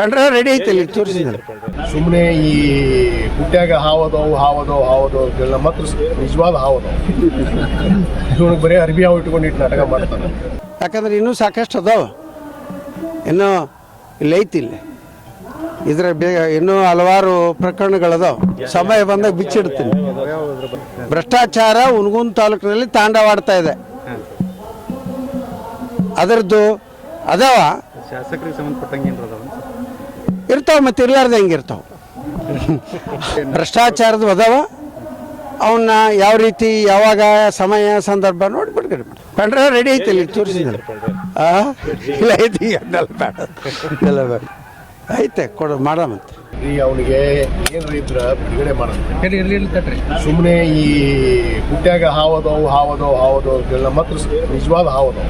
Pen drive ready ಐತಿ ಇಲ್ಲಿ ತೋರಿಸಿದ್ರೆ ಸುಮ್ಮನೆ ಈ ಗುಡ್ಡಾಗ ಹಾವದೋ ಹಾವದೋ ಹಾವದೋ ಇದೆಲ್ಲ ನಮ್ಮ ಹತ್ರ ನಿಜವಾದ ಹಾವದೋ. ಇವನು ಬರೀ ಅರ್ಬಿ ಹಾವು ಇಟ್ಕೊಂಡಿಟ್ಟು ನಾಟಕ ಮಾಡ್ತಾನೆ. ಯಾಕಂದ್ರೆ ಇನ್ನೂ ಸಾಕಷ್ಟು ಅದಾವ. ಇನ್ನೂ ಇಲ್ಲಿ ಐತಿ ಇಲ್ಲಿ. ಇದ್ರ ಬೇಗ ಇನ್ನೂ ಹಲವಾರು ಪ್ರಕರಣಗಳದಾವ. ಸಮಯ ಬಂದಾಗ ಬಿಚ್ಚಿಡ್ತೀನಿ. ಭ್ರಷ್ಟಾಚಾರ ಉನ್ಗುನ್ ತಾಲೂಕಿನಲ್ಲಿ ತಾಂಡವಾಡ್ತಾ ಇದೆ. ಅದರದ್ದು ಅದಾವ. ಶಾಸಕರಿಗೆ ಸಂಬಂಧಪಟ್ಟಂಗೆ ಇರ್ತಾವ ಮತ್ತೆ ಇರ್ಲಾರ್ದ ಹೆಂಗೆ ಇರ್ತಾವ. ಭ್ರಷ್ಟಾಚಾರದ ಅದಾವ ಅವನ್ನ ಯಾವ ರೀತಿ, ಯಾವಾಗ, ಸಮಯ, ಸಂದರ್ಭ ನೋಡಿ ಬಿಡ್ಗಡೆ ಮಾಡಿ. ರೆಡಿ ಐತಿ ಇಲ್ಲಿ ತೋರಿಸಿದ್ರೆ ಇಲ್ಲ, ಐತಿ ಎಲ್ಲ ಬೇಡ. ಐತೆ, ಕೊಡು, ಮಾಡಮಂತೆ. ಈ ಅವನಿಗೆ ಏನ್ರ ಇದ್ರ ಬಿಡುಗಡೆ ಮಾಡೋದು? ಇರ್ಲಿ ಸುಮ್ಮನೆ ಈ ಹುಟ್ಟ್ಯಾಗ ಹಾವದವು ಹಾವದವು ಹಾವದೋ ಅಂತೆಲ್ಲ ಮಾತ್ರ ಹತ್ರ ನಿಜವಾದ ಹಾವದವು.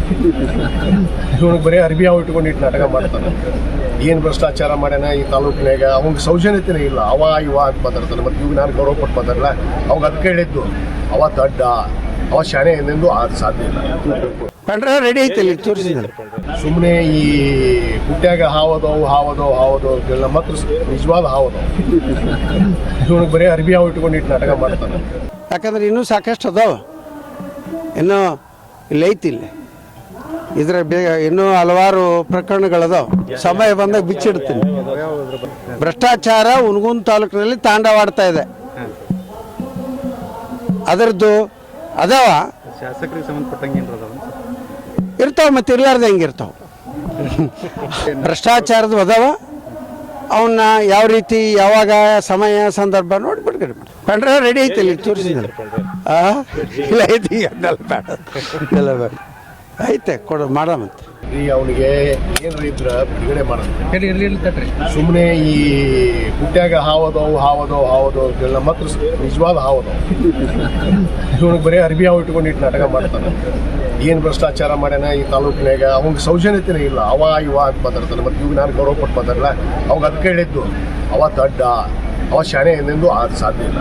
ಇವನಿಗೆ ಬರೀ ಅರ್ಬಿ ಹಾವು ಇಟ್ಕೊಂಡಿಟ್ಟು ನಾಟಕ ಮಾಡ್ತಾನೆ. ಏನು ಭ್ರಷ್ಟಾಚಾರ ಮಾಡ್ಯಾನ ಈ ತಾಲೂಕಿನಾಗ ಅವ್ನಿಗೆ ಸೌಜನ್ಯತೆನೇ ಇಲ್ಲ. ಅವ ಇವ ಅಂತ ಮಾತಾಡ್ತಾನೆ. ಮತ್ತು ಇವಾಗ ನಾನು ಗೌರವ ಕೊಟ್ಟು ಮಾತಾಡಲ್ಲ ಅವಾಗ ಅದಕ್ಕೆ ಹೇಳಿದ್ದು ಅವ ದಡ್ಡ. ಅವ ಶಾಣೆ ಎಂದೆಂದು ಅದು ಸಾಧ್ಯ ಇಲ್ಲ. ರೆಡಿ ಐತಿ ತೋರಿಸಿದ್ರೆ ಸುಮ್ಮನೆ ಈ ಹುಟ್ಟ್ಯಾಗ ಹಾವದವು ಹಾವದವು ಹಾವದವು ಎಲ್ಲ ಮಾತ್ರ ಹತ್ರ ನಿಜವಾದ ಹಾವದವು. ಇವನಿಗೆ ಬರೀ ಅರ್ಬಿ ಹಾವು ಇಟ್ಕೊಂಡಿಟ್ಟು ನಾಟಕ ಮಾಡ್ತಾನೆ. ಯಾಕಂದ್ರೆ ಇನ್ನೂ ಸಾಕಷ್ಟು ಅದಾವ. ಇನ್ನೂ ಇಲ್ಲಿ ಐತಿ ಇಲ್ಲಿ. ಇದ್ರ ಬೇಗ ಇನ್ನೂ ಹಲವಾರು ಪ್ರಕರಣಗಳದಾವ. ಸಮಯ ಬಂದಾಗ ಬಿಚ್ಚಿಡ್ತೀನಿ. ಭ್ರಷ್ಟಾಚಾರ ಉನಗುನ್ ತಾಲೂಕಿನಲ್ಲಿ ತಾಂಡವಾಡ್ತಾ ಇದೆ. ಅದರದ್ದು ಅದಾವ. ಶಾಸಕರಿಗೆ ಸಂಬಂಧಪಟ್ಟಂಗೆ ಇರ್ತಾವ ಮತ್ತೆ ಇರ್ಲಾರ್ದ ಹೆಂಗೆ ಇರ್ತಾವೆ. ಭ್ರಷ್ಟಾಚಾರದ ಅದಾವ ಅವನ್ನ ಯಾವ ರೀತಿ, ಯಾವಾಗ, ಸಮಯ, ಸಂದರ್ಭ ನೋಡಿ ಕಂಡ್ರೆ ರೆಡಿ ಐತಿ ಇಲ್ಲಿ ತೋರಿಸಿದ್ರೆ ಆ? ಇಲ್ಲ ಐತಿ ಅದೆಲ್ಲ ಬೇಡ. ಎಲ್ಲ ಬೇಡ. ಐತೆ ಕೊಡ ಮಾಡಮಂತೆ ಈ ಅವನಿಗೆ ಏನ್ರ ಇದ್ರ ಬಿಡುಗಡೆ ಮಾಡೋದು ಸುಮ್ಮನೆ ಈ ಗುಡ್ಡಾಗ ಹಾವದವು ಹಾವದವು ಹಾವದವು ಅಂತೆಲ್ಲ ಮಾತ್ರ ನಿಜವಾದ ಹಾವದವು. ಇವನಿಗೆ ಬರೀ ಅರ್ಬಿ ಹಾವು ಇಟ್ಕೊಂಡಿಟ್ಟು ನಾಟಕ ಮಾಡ್ತಾನೆ. ಏನು ಭ್ರಷ್ಟಾಚಾರ ಮಾಡ್ಯಾನ ಈ ತಾಲೂಕಿನಾಗ ಅವ್ನಿಗೆ ಸೌಜನ್ಯತೆನೇ ಇಲ್ಲ. ಅವ ಇವ ಅಂತ ಮಾತಾಡ್ತಾನೆ. ಮತ್ತು ಇವಾಗ ನಾನು ಗೌರವ ಕೊಟ್ಟು ಮಾತಾಡಲ್ಲ ಅವಾಗ ಅದಕ್ಕೆ ಹೇಳಿದ್ದು ಅವ ದಡ್ಡ ಅವ ಶಾಣೆ ಎಂದೆಂದು ಅದು ಸಾಧ್ಯ ಇಲ್ಲ.